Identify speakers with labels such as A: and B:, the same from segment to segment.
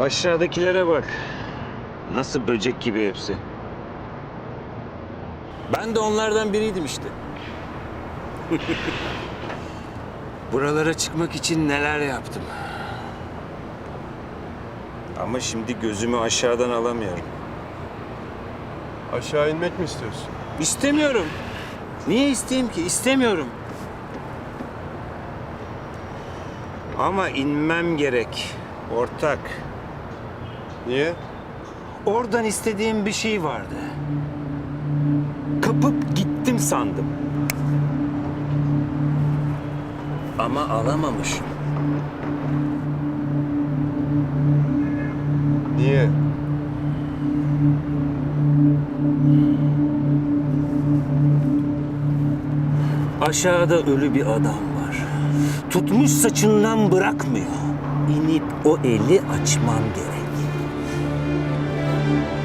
A: Aşağıdakilere bak. Nasıl böcek gibi hepsi. Ben de onlardan biriydim işte. Buralara çıkmak için neler yaptım. Ama şimdi gözümü aşağıdan alamıyorum.
B: Aşağı inmek mi istiyorsun?
A: İstemiyorum. Niye isteyeyim ki? İstemiyorum. Ama inmem gerek. Ortak.
B: Niye?
A: Oradan istediğim bir şey vardı. Kapıp gittim sandım. Ama alamamışım.
B: Niye?
A: Aşağıda ölü bir adam var. Tutmuş saçından bırakmıyor. İnip o eli açmam gerek.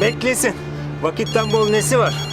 A: Beklesin. Vakitten bol nesi var?